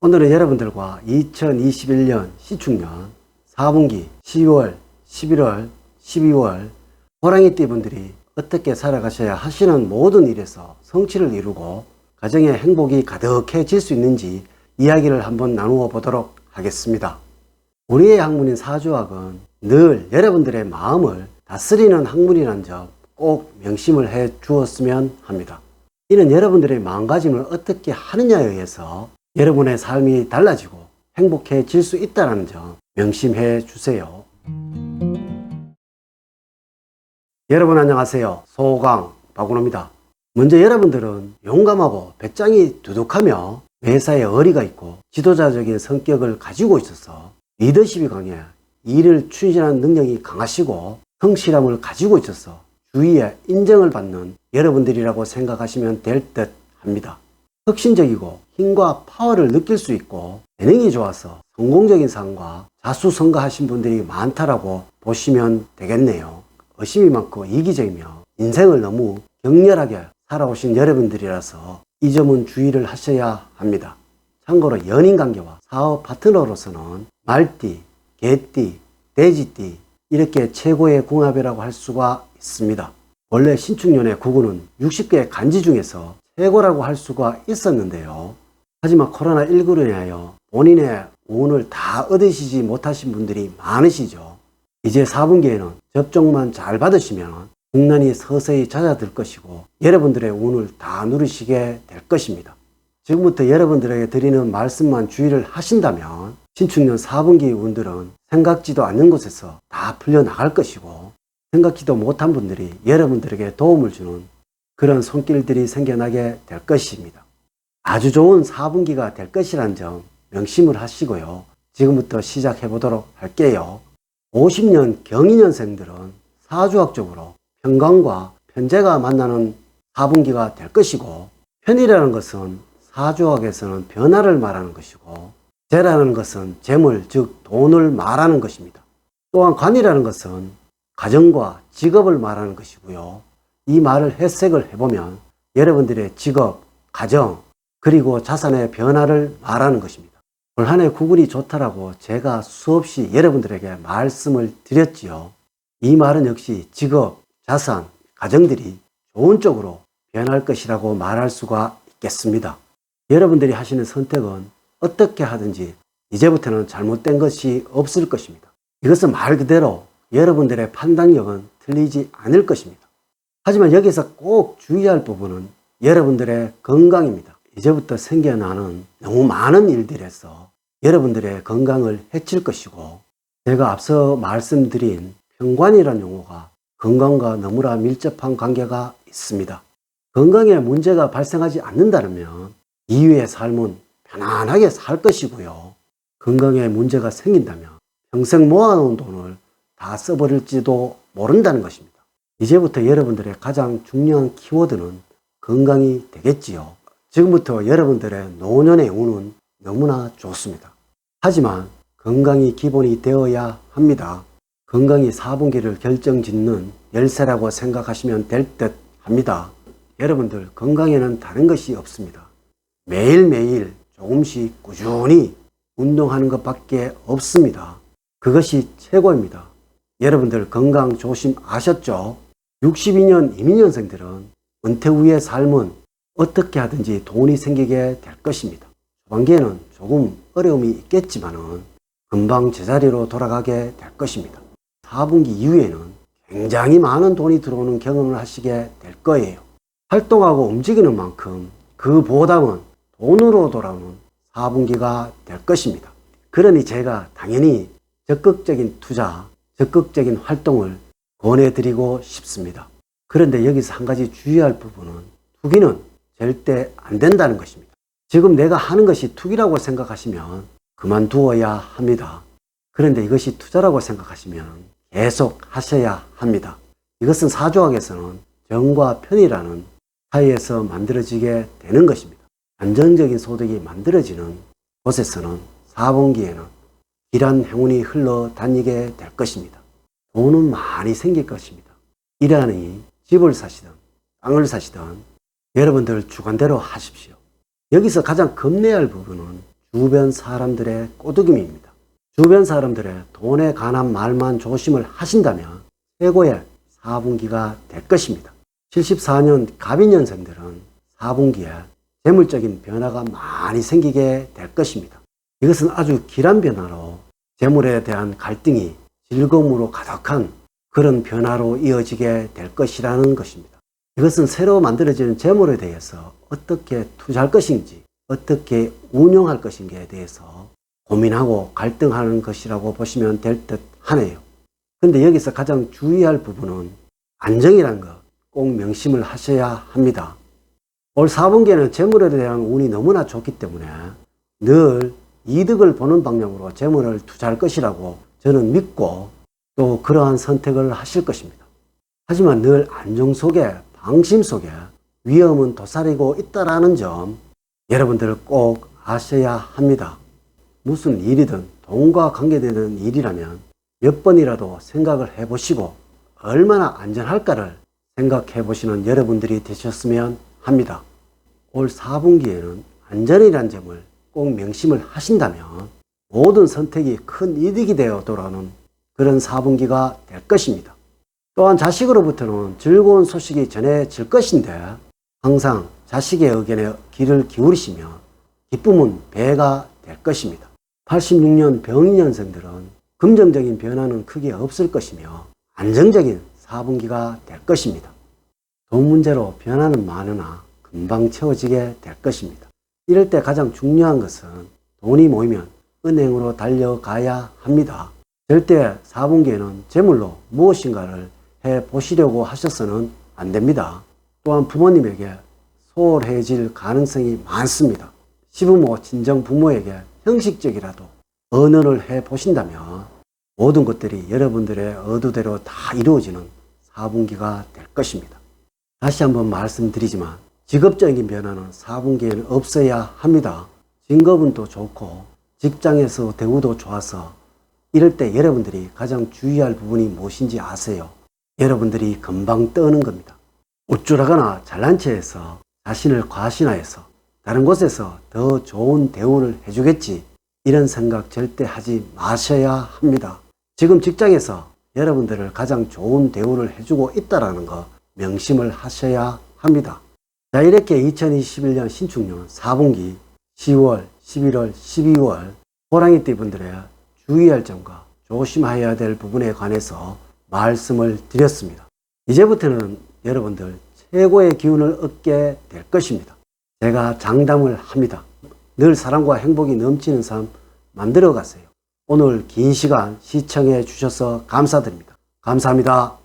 오늘은 여러분들과 2021년 시축년 4분기 10월, 11월, 12월 호랑이띠 분들이 어떻게 살아가셔야 하시는 모든 일에서 성취를 이루고 가정의 행복이 가득해질 수 있는지 이야기를 한번 나누어 보도록 하겠습니다. 우리의 학문인 사주학은 늘 여러분들의 마음을 다스리는 학문이라는 점꼭 명심을 해 주었으면 합니다. 이는 여러분들의 마음가짐을 어떻게 하느냐에 의해서 여러분의 삶이 달라지고 행복해질 수 있다는 점 명심해 주세요. 여러분 안녕하세요. 소강 박운호입니다. 먼저 여러분들은 용감하고 배짱이 두둑하며 회사에 어리가 있고 지도자적인 성격을 가지고 있어서 리더십이 강해 일을 추진하는 능력이 강하시고 성실함을 가지고 있어서 주위에 인정을 받는 여러분들이라고 생각하시면 될 듯 합니다. 혁신적이고 힘과 파워를 느낄 수 있고 재능이 좋아서 성공적인 삶과 자수성가하신 분들이 많다라고 보시면 되겠네요. 의심이 많고 이기적이며 인생을 너무 격렬하게 살아오신 여러분들이라서 이 점은 주의를 하셔야 합니다. 참고로 연인 관계와 사업 파트너로서는 말띠, 개띠, 돼지띠 이렇게 최고의 궁합이라고 할 수가 있습니다. 원래 신축년의 구구는 60개의 간지 중에서 최고라고 할 수가 있었는데요. 하지만 코로나19로 인하여 본인의 운을 다 얻으시지 못하신 분들이 많으시죠. 이제 4분기에는 접종만 잘 받으시면 국난이 서서히 잦아들 것이고 여러분들의 운을 다 누리시게 될 것입니다. 지금부터 여러분들에게 드리는 말씀만 주의를 하신다면 신축년 4분기 운들은 생각지도 않는 곳에서 다 풀려나갈 것이고 생각지도 못한 분들이 여러분들에게 도움을 주는 그런 손길들이 생겨나게 될 것입니다. 아주 좋은 4분기가 될 것이란 점 명심을 하시고요. 지금부터 시작해 보도록 할게요. 50년 경인년생들은 사주학적으로 편관과 편제가 만나는 4분기가 될 것이고 편이라는 것은 사주학에서는 변화를 말하는 것이고 재라는 것은 재물 즉 돈을 말하는 것입니다. 또한 관이라는 것은 가정과 직업을 말하는 것이고요. 이 말을 해석을 해보면 여러분들의 직업, 가정, 그리고 자산의 변화를 말하는 것입니다. 올 한해 구글이 좋다라고 제가 수없이 여러분들에게 말씀을 드렸지요. 이 말은 역시 직업, 자산, 가정들이 좋은 쪽으로 변할 것이라고 말할 수가 있겠습니다. 여러분들이 하시는 선택은 어떻게 하든지 이제부터는 잘못된 것이 없을 것입니다. 이것은 말 그대로 여러분들의 판단력은 틀리지 않을 것입니다. 하지만 여기서 꼭 주의할 부분은 여러분들의 건강입니다. 이제부터 생겨나는 너무 많은 일들에서 여러분들의 건강을 해칠 것이고 제가 앞서 말씀드린 평관이라는 용어가 건강과 너무나 밀접한 관계가 있습니다. 건강에 문제가 발생하지 않는다면 이후의 삶은 편안하게 살 것이고요. 건강에 문제가 생긴다면 평생 모아놓은 돈을 다 써버릴지도 모른다는 것입니다. 이제부터 여러분들의 가장 중요한 키워드는 건강이 되겠지요. 지금부터 여러분들의 노년의 운은 너무나 좋습니다. 하지만 건강이 기본이 되어야 합니다. 건강이 4분기를 결정짓는 열쇠라고 생각하시면 될 듯 합니다. 여러분들 건강에는 다른 것이 없습니다. 매일매일 조금씩 꾸준히 운동하는 것밖에 없습니다. 그것이 최고입니다. 여러분들 건강 조심하셨죠? 62년 이민년생들은 은퇴 후의 삶은 어떻게 하든지 돈이 생기게 될 것입니다. 초반기에는 조금 어려움이 있겠지만은 금방 제자리로 돌아가게 될 것입니다. 4분기 이후에는 굉장히 많은 돈이 들어오는 경험을 하시게 될 거예요. 활동하고 움직이는 만큼 그 보답은 돈으로 돌아오는 4분기가 될 것입니다. 그러니 제가 당연히 적극적인 투자, 적극적인 활동을 권해드리고 싶습니다. 그런데 여기서 한 가지 주의할 부분은 투기는 절대 안 된다는 것입니다. 지금 내가 하는 것이 투기라고 생각하시면 그만두어야 합니다. 그런데 이것이 투자라고 생각하시면 계속 하셔야 합니다. 이것은 사주학에서는 정과 편이라는 사이에서 만들어지게 되는 것입니다. 안정적인 소득이 만들어지는 곳에서는 4분기에는 길한 행운이 흘러다니게 될 것입니다. 돈은 많이 생길 것입니다. 이러니 집을 사시든 땅을 사시든 여러분들 주관대로 하십시오. 여기서 가장 겁내야 할 부분은 주변 사람들의 꼬드김입니다. 주변 사람들의 돈에 관한 말만 조심을 하신다면 최고의 4분기가 될 것입니다. 74년 갑인년생들은 4분기에 재물적인 변화가 많이 생기게 될 것입니다. 이것은 아주 길한 변화로 재물에 대한 갈등이 즐거움으로 가득한 그런 변화로 이어지게 될 것이라는 것입니다. 이것은 새로 만들어지는 재물에 대해서 어떻게 투자할 것인지, 어떻게 운용할 것인지에 대해서 고민하고 갈등하는 것이라고 보시면 될 듯 하네요. 근데 여기서 가장 주의할 부분은 안정이라는 것 꼭 명심을 하셔야 합니다. 올 4분기에는 재물에 대한 운이 너무나 좋기 때문에 늘 이득을 보는 방향으로 재물을 투자할 것이라고 저는 믿고 또 그러한 선택을 하실 것입니다. 하지만 늘 안정 속에 방심 속에 위험은 도사리고 있다라는 점 여러분들 꼭 아셔야 합니다. 무슨 일이든 돈과 관계되는 일이라면 몇 번이라도 생각을 해보시고 얼마나 안전할까를 생각해 보시는 여러분들이 되셨으면 합니다. 올 4분기에는 안전이란 점을 꼭 명심을 하신다면 모든 선택이 큰 이득이 되어 돌아오는 그런 4분기가 될 것입니다. 또한 자식으로부터는 즐거운 소식이 전해질 것인데 항상 자식의 의견에 귀를 기울이시면 기쁨은 배가 될 것입니다. 86년 병인년생들은 긍정적인 변화는 크게 없을 것이며 안정적인 4분기가 될 것입니다. 돈 문제로 변화는 많으나 금방 채워지게 될 것입니다. 이럴 때 가장 중요한 것은 돈이 모이면 은행으로 달려가야 합니다. 절대 4분기에는 재물로 무엇인가를 해 보시려고 하셔서는 안 됩니다. 또한 부모님에게 소홀해질 가능성이 많습니다. 시부모, 친정 부모에게 형식적이라도 언어를 해 보신다면 모든 것들이 여러분들의 의도대로 다 이루어지는 4분기가 될 것입니다. 다시 한번 말씀드리지만 직업적인 변화는 4분기에는 없어야 합니다. 진급은 또 좋고 직장에서 대우도 좋아서 이럴 때 여러분들이 가장 주의할 부분이 무엇인지 아세요? 여러분들이 금방 떠는 겁니다. 우쭐하거나 잘난 체해서 자신을 과신하여서 다른 곳에서 더 좋은 대우를 해주겠지 이런 생각 절대 하지 마셔야 합니다. 지금 직장에서 여러분들을 가장 좋은 대우를 해주고 있다라는 거 명심을 하셔야 합니다. 자, 이렇게 2021년 신축년 4분기 10월, 11월, 12월 호랑이 띠 분들의 주의할 점과 조심해야 될 부분에 관해서 말씀을 드렸습니다. 이제부터는 여러분들 최고의 기운을 얻게 될 것입니다. 제가 장담을 합니다. 늘 사랑과 행복이 넘치는 삶 만들어 가세요. 오늘 긴 시간 시청해 주셔서 감사드립니다. 감사합니다.